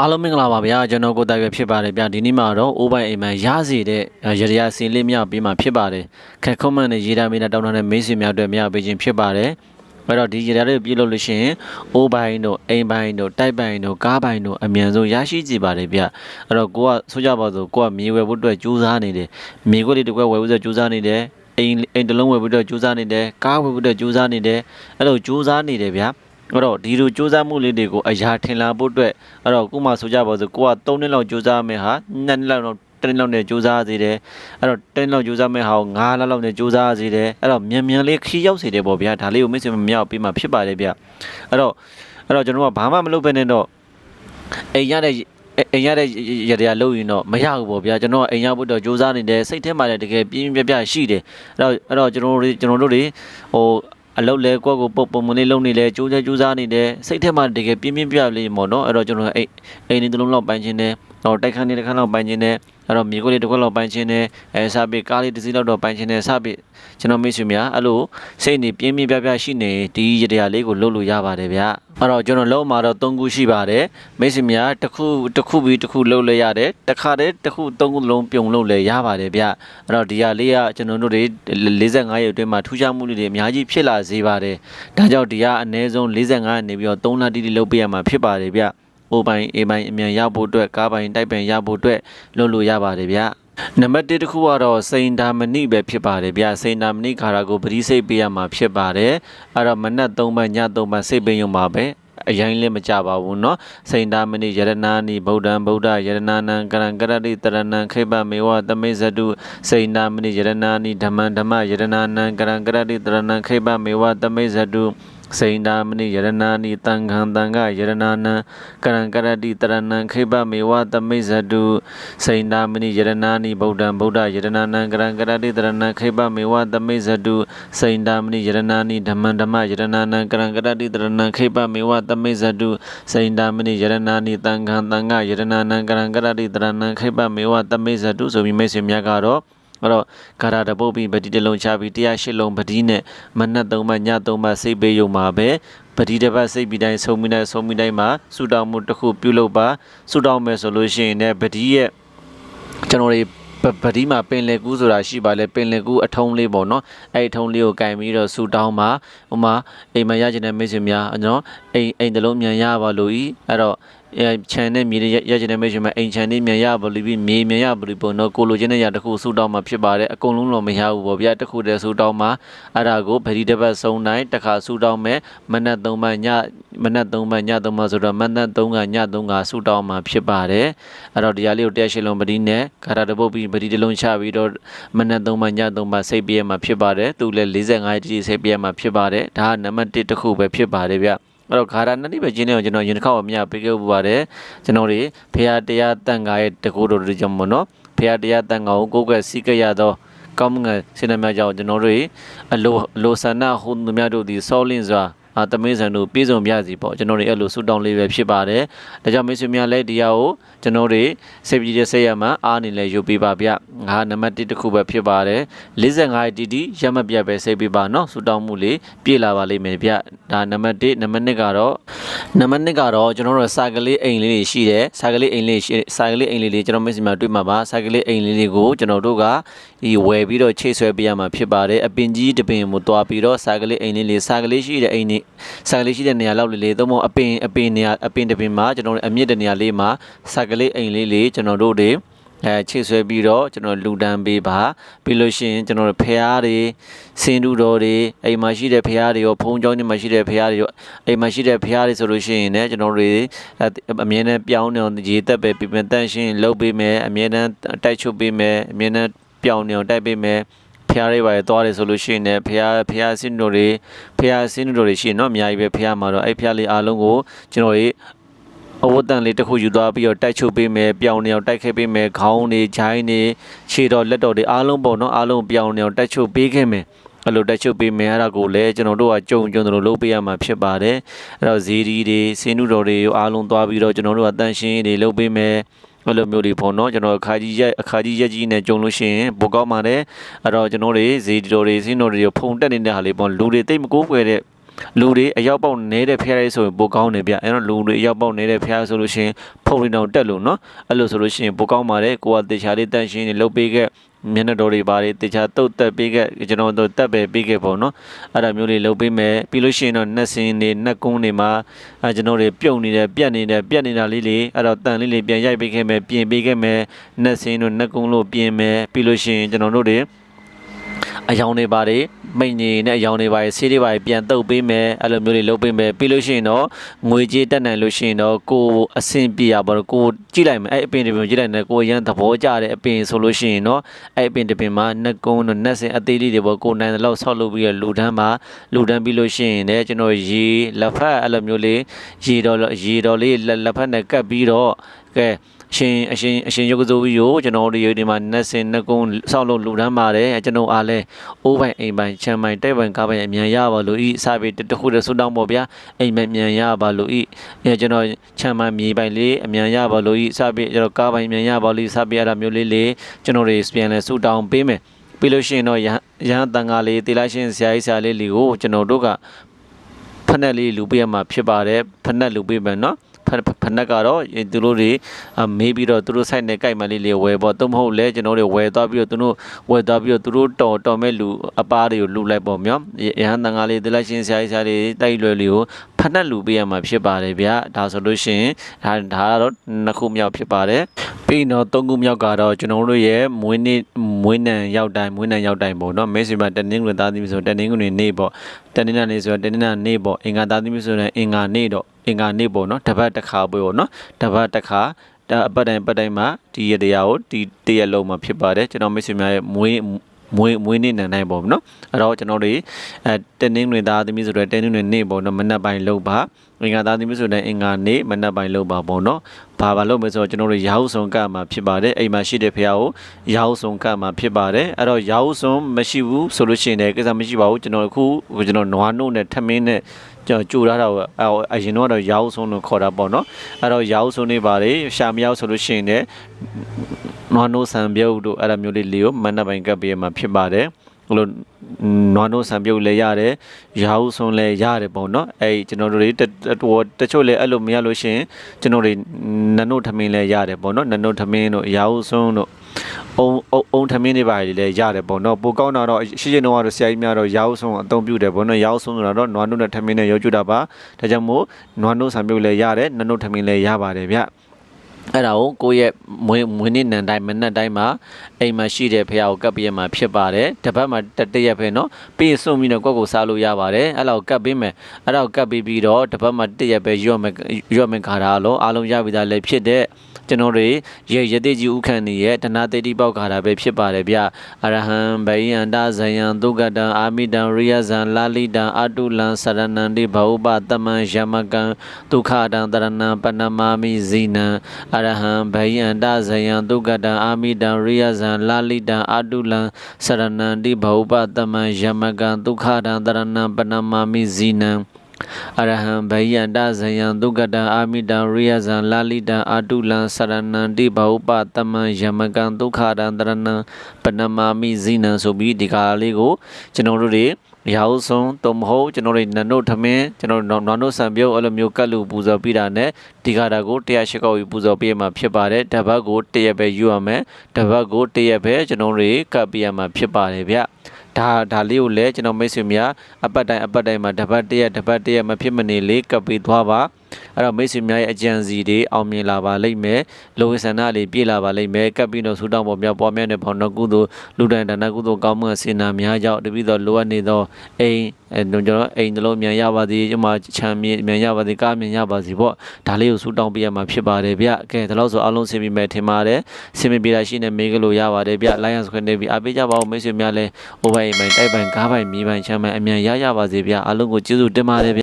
အားလုံးမင်္ဂလာပါဗျာကျွန်တော်ကိုတိုင်ပဲဖြစ်ပါတယ်ဗျာဒီနေ့မှာတော့အိုးပိုင်အိမ်မန်ရစီတဲ့ရရစင်လေးမြောက်ပြီးမှဖြစ်ပါတယ်ခက်ခုံးမန်နဲ့ရေတာမီနာတောင်းထားတဲ့မိတ်ဆွေများအတွက်မြောက်ပေးခြင်းဖြစ်ပါတယ်အဲ့တော့ဒီရေတာတွေပြုလုပ်လို့ရှိရင်အိုးပိုင်တို့အိမ်ပိုင်တို့တိုက်ပိုင်တို့ကားပိုင်တို့အမြန်ဆုံးရရှိကြပါတယ်ဗျအဲ့တော့ကိုကဆိုကြပါစို့ကိုကမြေဝယ်ဖို့အတွက်ကြိုးစားနေတယ်မြေခွက်လေးတစ်ခွက်ဝယ်ဖို့အတွက်ကြိုးစားနေတယ်အိမ်အိမ်တစ်လုံးဝယ်ဖို့အတွက်ကြိုးစားနေတယ်ကားဝယ်ဖို့အတွက်ကြိုးစားနေတယ်အဲ့လိုကြိုးစားနေတယ်ဗျာ အဲ့တော့ဒီလိုစူးစမ်းမှုလေးတွေကိုအရာထင်လာဖို့အတွက်အဲ့တော့ကို့မှာဆိုကြပါစို့ကိုက3နှစ်လောက်စူးစမ်းမယ်ဟာ2နှစ်လောက်တော့တစ်နှစ်လောက်နဲ့စူးစမ်းစေတယ်အဲ့တော့10လောက်စူးစမ်းမယ်ဟာကို9လလောက်နဲ့စူးစမ်းစေတယ်အဲ့တော့မြန်မြန်လေးခီးရောက်စေတယ်ပေါ့ဗျာဒါလေးကိုမိတ်ဆွေမမြောက်ပြီးမှဖြစ်ပါတယ်ဗျအဲ့တော့အဲ့တော့ကျွန်တော်ကဘာမှမလုပ်ဘဲနဲ့တော့အိမ်ရတဲ့အိမ်ရတဲ့ရရလို့ရင်တော့မရဘူးပေါ့ဗျာကျွန်တော်ကအိမ်ရဖို့တော့စူးစမ်းနေတယ်စိတ်ထဲမှာလည်းတကယ်ပြင်းပြပြရှိတယ်အဲ့တော့အဲ့တော့ကျွန်တော်တို့ကျွန်တော်တို့တွေဟို အလုပ်လဲကိုယ့်ကိုပုံပုံမလေးလုံးနေလဲကြိုးကြကြိုးစားနေတယ်စိတ်ထဲမှာတကယ်ပြင်းပြင်းပြလေးပေါ့နော်အဲ့တော့ကျွန်တော်အိမ်အိမ်နေတစ်လုံးလောက်ပိုင်ခြင်းတယ်တော့တိုက်ခန်းနေတစ်ခန်းလောက်ပိုင်ခြင်းတယ်အဲ့တော့မြေခွက်လေးတစ်ခွက်လောက်ပိုင်ခြင်းတယ်အဲစပစ်ကားလေးတစ်စီးလောက်တော့ပိုင်ခြင်းတယ်စပစ်ကျွန်တော်မိတ်ဆွေများအဲ့လိုစိတ်နေပြင်းပြင်းပြပြရှိနေဒီရတရားလေးကိုလုပ်လို့ရပါတယ်ဗျ အဲ့တော့ကျွန်တော်လုံးမှာတော့၃ခုရှိပါတယ်မိတ်ဆွေများတစ်ခုတစ်ခုပြီးတစ်ခုလုပ်လဲရတယ်တစ်ခါတည်းတစ်ခု၃ခုလုံးပြုံလုပ်လဲရပါတယ်ဗျအဲ့တော့ဒီဟာလေးကကျွန်တော်တို့တွေ45ရက်အတွင်းမှာထူးခြားမှုတွေအများကြီးဖြစ်လာစေပါတယ်ဒါကြောင့်ဒီကအနည်းဆုံး45နေပြီးတော့3လတိတိလုပ်ပေးရမှာဖြစ်ပါတယ်ဗျအိုပိုင်အေပိုင်အမြန်ရဖို့အတွက်ကားပိုင်တိုက်ပိုင်ရဖို့အတွက်လုပ်လို့ရပါတယ်ဗျ နံပါတ်1တစ်ခုကတော့စိန်ဒါမဏိပဲဖြစ်ပါတယ်ဗျစိန်ဒါမဏိခါရာကိုပရိစိတ်ပေးရမှာဖြစ်ပါတယ်အဲ့တော့မနက်3ဘက်ည3ဘက်စိတ်ပင်ရုံပါပဲအရင်လည်းမကြပါဘူးเนาะစိန်တာမဏိယရနာနိဗုဒ္ဓံဗုဒ္ဓယရနာနံကရံကရတိတရဏံခိပမေဝသမိဇတုစိန်တာမဏိယရနာနိဓမ္မံဓမ္မယရနာနံကရံကရတိတရဏံခိပမေဝသမိဇတု စိန်တာမဏိယရနာနိတံခံတံကယရနာနံကရံကရတိတရဏံခိပမေဝသမိဇတုစိန်တာမဏိယရနာနိဗုဒ္ဓံဗုဒ္ဓယရနာနံကရံကရတိတရဏံခိပမေဝသမိဇတုစိန်တာမဏိယရနာနိဓမ္မံဓမ္မယရနာနံကရံကရတိတရဏံခိပမေဝသမိဇတုစိန်တာမဏိယရနာနိတံခံတံကယရနာနံကရံကရတိတရဏံခိပမေဝသမိဇတုဆိုပြီးမိတ်ဆွေများကတော့ အဲ့တော့ဂါရတပုတ်ပြီးပတိတစ်လုံးချပြီး108လုံးပတိနဲ့မနက်3မှည3မှစိတ်ပေးရုံမှာပဲပတိတစ်ပတ်စိတ်ပြီးတိုင်းဆုံးပြီးတိုင်းဆုံးပြီးတိုင်းမှာဆူတောင်းမှုတစ်ခုပြုလုပ်ပါဆူတောင်းမယ်ဆိုလို့ရှိရင်လည်းပတိရဲ့ကျွန်တော်တွေ ပပတိမှာပင်လယ်ကူးဆိုတာရှိပါလေပင်လယ်ကူးအထုံးလေးပေါ့နော်အဲ့ဒီထုံးလေးကိုကင်ပြီးတော့ဆူတောင်းပါဟိုမှာအိမ်မှာရကျင်တဲ့မိတ်ဆွေများကျွန်တော်အိမ်အိမ်တစ်လုံးမြန်ရပါလို့ဤအဲ့တော့အဲခြံနဲ့မြေရရကျင်တဲ့မိတ်ဆွေများအိမ်ခြံလေးမြန်ရပါလို့ပြီးမြေမြန်ရပါလို့ပေါ့နော်ကိုလိုချင်တဲ့ຢာတစ်ခုဆူတောင်းမှာဖြစ်ပါတယ်အကုန်လုံးတော့မရဘူးပေါ့ဗျာတစ်ခုတည်းဆူတောင်းမှာအဲ့ဒါကိုဗတိတစ်ပတ်ဆုံးတိုင်းတစ်ခါဆူတောင်းမယ်မနက်3မှည မနက်3မှည3မှဆိုတော့မနက်3ကည3ကဆူတောင်းမှာဖြစ်ပါတယ်အဲ့တော့တရားလေးကိုတက်ရှိလုံးပတိနဲ့ခါရတပုတ်ပြီးပတိတစ်လုံးချပြီးတော့မနက်3မှည3မှစိတ်ပြည့်မှာဖြစ်ပါတယ်သူလည်း45တိတိစိတ်ပြည့်မှာဖြစ်ပါတယ်ဒါကနံပါတ်1တစ်ခုပဲဖြစ်ပါတယ်ဗျအဲ့တော့ဂါရနတိပဲကျင်းနေအောင်ကျွန်တော်ရင်တစ်ခေါက်အမြပေးခဲ့ပူပါတယ်ကျွန်တော်တွေဖရာတရားတန်ခါရဲ့တကူတော်တွေကြောင့်မို့နော်ဖရာတရားတန်ခါကိုကိုယ်ကစီကရသောကောင်းငယ်စင်နမြကြောင့်ကျွန်တော်တို့အလိုအလိုဆန္ဒဟိုသူများတို့ဒီဆောလင်းစွာ သမင်းဆန်တို့ပြည့်စုံပြစီပေါ့ကျွန်တော်တွေအဲ့လိုဆူတောင်းလေးပဲဖြစ်ပါတယ်ဒါကြောင့်မိတ်ဆွေများလည်းဒီရောက်ကိုကျွန်တော်တွေစေပြည်တဲ့ဆက်ရမှာအားနေလဲယူပေးပါဗျငါနံပါတ်1တစ်ခုပဲဖြစ်ပါတယ်55 TT ရမပြတ်ပဲစေပေးပါနော်ဆူတောင်းမှုလေးပြည့်လာပါလိမ့်မယ်ဗျဒါနံပါတ်1နံပါတ်2ကတော့နံပါတ်2ကတော့ကျွန်တော်တို့စာကလေးအိမ်လေးတွေရှိတယ်စာကလေးအိမ်လေးရှိစာကလေးအိမ်လေးတွေကျွန်တော်မိတ်ဆွေများတွေ့မှာပါစာကလေးအိမ်လေးတွေကိုကျွန်တော်တို့ကဒီဝယ်ပြီးတော့ချိတ်ဆွဲပေးရမှာဖြစ်ပါတယ်အပင်ကြီးတပင်ကိုတွားပြီးတော့စာကလေးအိမ်လေးလေးစာကလေးရှိတဲ့အိမ်လေးစာကလေးရှိတဲ့နေရာလောက်လေးလေးသို့မဟုတ်အပင်အပင်နေရာအပင်တပင်မှာကျွန်တော်တို့အမြင့်တဲ့နေရာလေးမှာစာကလေးအိမ်လေးလေးကျွန်တော်တို့တွေအဲချိတ်ဆွဲပြီးတော့ကျွန်တော်လူတန်းပေးပါပြီးလို့ရှိရင်ကျွန်တော်တို့ဖះတွေစင်တူတော်တွေအိမ်မှာရှိတဲ့ဖះတွေရောဖုံးကြောင်းတွေမှာရှိတဲ့ဖះတွေရောအိမ်မှာရှိတဲ့ဖះတွေဆိုလို့ရှိရင်လည်းကျွန်တော်တို့အမြဲတမ်းပြောင်းနေအောင်ရေတက်ပဲပြပတန့်ရှင်းလုပ်ပေးမယ်အမြဲတမ်းတိုက်ချုပ်ပေးမယ်အမြဲတမ်းပြောင်းနေအောင်တိုက်ပေးမယ် ဖះတွေပါရသွားတယ်ဆိုလို့ရှိရင်လည်းဖះဖះစင်တူတွေဖះစင်တူတွေရှိရင်တော့အများကြီးပဲဖះမှာတော့အဲ့ဖះလေးအားလုံးကိုကျွန်တော်တို့အဝတ်တန်လေးတစ်ခုယူသွားပြီးတော့တိုက်ချုပ်ပေးမယ်ပြောင်းနေအောင်တိုက်ခဲ့ပေးမယ်ခေါင်းတွေခြိုင်းတွေခြေတော်လက်တော်တွေအားလုံးပေါ့နော်အားလုံးပြောင်းနေအောင်တိုက်ချုပ်ပေးခဲ့မယ်အဲ့လိုတက်ချုပ်ပေးမယ်အဲ့ဒါကိုလည်းကျွန်တော်တို့ကကြုံကြုံတို့လုပ်ပေးရမှာဖြစ်ပါတယ်အဲ့တော့ဇီဒီတွေစင်းနုတော်တွေအားလုံးသွားပြီးတော့ကျွန်တော်တို့ကတန်ရှင်းတွေလုပ်ပေးမယ် အဲ့လိုမျိုးတွေပေါ့နော်ကျွန်တော်အခါကြီးရက်အခါကြီးရက်ကြီးနဲ့ကြုံလို့ရှိရင်ပိုကောက်ပါတယ်အဲ့တော့ကျွန်တော်တွေဇီဒီတော်တွေစင်းတော်တွေကိုဖုံတက်နေတဲ့ဟာလေးပေါ့လူတွေတိတ်မကိုးကွယ်တဲ့လူတွေအရောက်ပေါက်နေတဲ့ဖျားရဲဆိုရင်ပိုကောင်းတယ်ဗျအဲ့တော့လူတွေအရောက်ပေါက်နေတဲ့ဖျားဆိုလို့ရှိရင်ဖုန်ရီတောင်တက်လို့နော်အဲ့လိုဆိုလို့ရှိရင်ပိုကောင်းပါတယ်ကိုကတေချာလေးတန့်ရှင်းနေလုပ်ပေးခဲ့ မျက်နှာတော်တွေပါတယ်တေချာတုတ်တက်ပေးခဲ့ကျွန်တော်တို့တက်ပဲပေးခဲ့ပေါ့နော်အဲ့ဒါမျိုးလေးလုပ်ပေးမယ်ပြီးလို့ရှိရင်တော့နှက်စင်းတွေနှက်ကုန်းတွေမှာအဲကျွန်တော်တွေပြုတ်နေတယ်ပြက်နေတယ်ပြက်နေတာလေးလေးအဲ့တော့တန်လေးလေးပြန်ရိုက်ပေးခဲ့မယ်ပြင်ပေးခဲ့မယ်နှက်စင်းတို့နှက်ကုန်းလို့ပြင်မယ်ပြီးလို့ရှိရင်ကျွန်တော်တို့တွေအယောင်တွေပါတယ် မိန်ကြီးနဲ့အယောင်တွေပါတယ်ဆေးတွေပါတယ်ပြန်တုပ်ပေးမယ်အဲ့လိုမျိုးတွေလုပ်ပေးမယ်ပြီးလို့ရှိရင်တော့ငွေကြေးတက်နိုင်လို့ရှိရင်တော့ကိုယ်အဆင်ပြေရပါတော့ကိုယ်ကြည့်လိုက်မယ်အဲ့အပင်တစ်ပင်ကြည့်လိုက်တယ်ကိုယ်ရန်သဘောကျတဲ့အပင်ဆိုလို့ရှိရင်တော့အဲ့အပင်တစ်ပင်မှာနှက်ကုန်းတို့နှက်စင်အသေးလေးတွေပေါ့ကိုယ်နိုင်တဲ့လောက်ဆောက်လုပ်ပြီးတော့လူတန်းမှာလူတန်းပြီးလို့ရှိရင်လည်းကျွန်တော်ရေလက်ဖက်အဲ့လိုမျိုးလေးရေတော်ရေတော်လေးလက်လက်ဖက်နဲ့ကပ်ပြီးတော့ကဲအ ရှင်အရှင်အရှင်ရုပ်ကစိုးပြီးကိုကျွန်တော်တို့ဒီမှာနတ်စင်နတ်ကုန်းဆောက်လို့လူတန်းပါတယ်ကျွန်တော်အားလဲအိုးပိုင်အိမ်ပိုင်ချမ်းပိုင်တိုက်ပိုင်ကားပိုင်အမြန်ရပါလို့ဤအစာပေတခုတည်းဆွတောင်းပေါ့ဗျာအိမ်ပိုင်မြန်ရပါလို့ဤအဲကျွန်တော်ချမ်းပိုင်မြေပိုင်လေးအမြန်ရပါလို့ဤအစာပေကျွန်တော်ကားပိုင်မြန်ရပါလို့အစာပေအဲ့ဒါမျိုးလေးလေးကျွန်တော်တွေပြန်လဲဆွတောင်းပေးမယ်ပြီးလို့ရှိရင်တော့ရဟရဟန်းတန်ဃာလေးတေလာရှင်ဆရာကြီးဆရာလေးလီကိုကျွန်တော်တို့ကဖက်နဲ့လေးလူပေးရမှာဖြစ်ပါတယ်ဖက်နဲ့လူပေးမယ်နော် ဖက်ဖက်နဲ့ကတော့သူတို့တွေအမေးပြီးတော့သူတို့ site နဲ့ကြိုက်မှလေးလေးဝယ်ပေါ့သို့မဟုတ်လဲကျွန်တော်တို့ဝယ်သွားပြီးတော့သူတို့ဝယ်သွားပြီးတော့သူတို့တော်တော်မဲ့လူအပားတွေကိုလူလိုက်ပေါ့မြောရဟန်းတန်ဃာလေးတလက်ရှင်ဆရာကြီးဆရာလေးတိုက်လွယ်လေးကို ဖက်နဲ့လူပေးရမှာဖြစ်ပါတယ်ဗျာဒါဆိုလို့ရှိရင်ဒါဒါကတော့နှစ်ခုမြောက်ဖြစ်ပါတယ်ပြီးတော့သုံးခုမြောက်ကတော့ကျွန်တော်တို့ရဲ့မွေးနေ့မွေးနံရောက်တိုင်းမွေးနံရောက်တိုင်းပေါ့နော်မဲစီမှာတနင်္ဂနွေသားသမီးဆိုတနင်္ဂနွေနေ့ပေါ့တနင်္လာနေ့ဆိုတော့တနင်္လာနေ့ပေါ့အင်္ဂါသားသမီးဆိုရင်အင်္ဂါနေ့တော့အင်္ဂါနေ့ပေါ့နော်တပတ်တစ်ခါပဲပေါ့နော်တပတ်တစ်ခါဒါအပတ်တိုင်းပတ်တိုင်းမှာဒီရတရားကိုဒီတရက်လုံးမှာဖြစ်ပါတယ်ကျွန်တော်မိတ်ဆွေများရဲ့မွေး မွေးမွေးနေ့နံတိုင်းပေါ့နော်အဲ့တော့ကျွန်တော်တို့အဲတနင်္ဂနွေသားသမီးဆိုတော့တနင်္ဂနွေနေ့ပေါ့နော်မနက်ပိုင်းလောက်ပါအင်္ဂါသားသမီးဆိုတဲ့အင်္ဂါနေ့မနက်ပိုင်းလောက်ပါပေါ့နော်ဘာဘာလို့မလဲဆိုတော့ကျွန်တော်တို့ရာဟုဆောင်ကမှာဖြစ်ပါတယ်အိမ်မှာရှိတဲ့ဖះကိုရာဟုဆောင်ကမှာဖြစ်ပါတယ်အဲ့တော့ရာဟုဆောင်မရှိဘူးဆိုလို့ရှိရင်လည်းကိစ္စမရှိပါဘူးကျွန်တော်အခုကျွန်တော်နွားနို့နဲ့ထမင်းနဲ့ ကျွန်တော်ကြိုထားတာကိုအရင်တော့ရာဟုဆောင်လို့ခေါ်တာပေါ့နော်အဲ့တော့ရာဟုဆောင်နေပါတယ်ရှာမရောက်ဆိုလို့ရှိရင်လည်းနွားနို့ဆံပြုတ်တို့အဲ့လိုမျိုးလေးလေးကိုမနက်ပိုင်းကပ်ပေးမှာဖြစ်ပါတယ်အဲ့လိုနွားနို့ဆံပြုတ်လည်းရတယ်ရာဟုဆုံးလည်းရတယ်ပေါ့နော်အဲ့ကျွန်တော်တို့တွေတတချို့လည်းအဲ့လိုမရလို့ရှိရင်ကျွန်တော်တွေနနုထမင်းလည်းရတယ်ပေါ့နော်နနုထမင်းတို့ရာဟုဆုံးတို့ အုံအုံထမင်းတွေပါလေလည်းရတယ်ပေါ့နော်ပိုကောင်းတာတော့ရှိရှိတော့ဆရာကြီးများတော့ရာဟုဆုံးအသုံးပြုတယ်ပေါ့နော်ရာဟုဆုံးဆိုတာတော့နွားနို့နဲ့ထမင်းနဲ့ရောကျွတာပါဒါကြောင့်မို့နွားနို့ဆံပြုတ်လည်းရတယ်နနုထမင်းလည်းရပါတယ်ဗျ အဲ့ဒါကိုကိုယ့်ရဲ့မွေးမွေးနေ့နံတိုင်းမနက်တိုင်းမှာအိမ်မှာရှိတဲ့ဖះကိုကပ်ပြရမှာဖြစ်ပါတယ်တပတ်မှာတတရက်ပဲเนาะပြီးရင်စွန့်ပြီးတော့ကိုယ့်ကိုစားလို့ရပါတယ်အဲ့လောက်ကပ်ပေးမယ်အဲ့တော့ကပ်ပြီးပြီးတော့တပတ်မှာတရက်ပဲရွတ်မယ်ရွတ်မယ်ခါတာလို့အားလုံးရပြီးသားလည်းဖြစ်တဲ့ကျွန်တော်တွေရေရတိကြီးဥခန့်နေရဲ့တဏတိတိပေါက်ခါတာပဲဖြစ်ပါတယ်ဗျအရဟံဗယံတဇယံဒုက္ကတံအာမိတံရိယဇံလာလိတံအတုလံစရဏံတိဘဟုပတမံယမကံဒုက္ခတံတရဏံပဏမာမိဇိနံ အရဟံဗယံတဇယံဒုက္ကတံအာမိတံရိယဇံလာလိတံအတုလံစရဏံတိဘဟုပတမံယမကံဒုက္ခတံတရဏံပဏမာမိဇိနံအရဟံဗယန္တဇယံဒုက္ကတံအာမိတံရိယဇံလာလိတံအာတုလံစရဏံတိဘဟုပတမံယမကံဒုက္ခတံတရဏံပဏမာမိဇိနံဆိုပြီးဒီကားလေးကိုကျွန်တော်တို့တွေ ရာဟုဆုံးတုံမဟုတ်ကျွန်တော်တို့နနုထမင်းကျွန်တော်တို့နနုဆံပြုတ်အဲ့လိုမျိုးကတ်လူပူဇော်ပြီးတာနဲ့ဒီကာတာကို108ကောက်ယူပူဇော်ပေးမှာဖြစ်ပါတယ်တပတ်ကို1ရက်ပဲယူရမယ်တပတ်ကို1ရက်ပဲကျွန်တော်တို့ကတ်ပြရမှာဖြစ်ပါတယ်ဗျဒါဒါလေးကိုလည်းကျွန်တော်မိတ်ဆွေများအပတ်တိုင်းအပတ်တိုင်းမှာတပတ်တရက်တပတ်တရက်မဖြစ်မနေလေးကပ်ပြီးသွားပါ အဲ့တော့မိတ်ဆွေများရဲ့အကြံစီတွေအောင်မြင်လာပါလိမ့်မယ်လိုဝေဆန္ဒလေးပြည့်လာပါလိမ့်မယ်ကပ်ပြီးတော့ဆူတောင်းပေါ်များပွားများတဲ့ဖောင်တော်ကုသိုလ်လူတိုင်းဒါနကုသိုလ်ကောင်းမှုအစင်နာများကြောင့်တပိတော့လိုအပ်နေသောအိမ်အဲကျွန်တော်အိမ်တလုံးမြန်ရပါသည်ကျွန်မချမ်းမြေမြန်ရပါသည်ကားမြန်ရပါစီပေါ့ဒါလေးကိုဆူတောင်းပြရမှာဖြစ်ပါတယ်ဗျကဲဒါလို့ဆိုအားလုံးဆင်ပြီးမယ်ထင်ပါတယ်ဆင်ပြီးပြတာရှိနေမေးကလို့ရပါတယ်ဗျ Lions ခွင့်နေပြီးအားပေးကြပါဦးမိတ်ဆွေများလည်းဟိုဘိုင်မိုင်တိုက်ပိုင်ကားပိုင်မြေပိုင်ချမ်းပိုင်အမြန်ရရပါစေဗျအားလုံးကိုကျေးဇူးတင်ပါတယ်ဗျ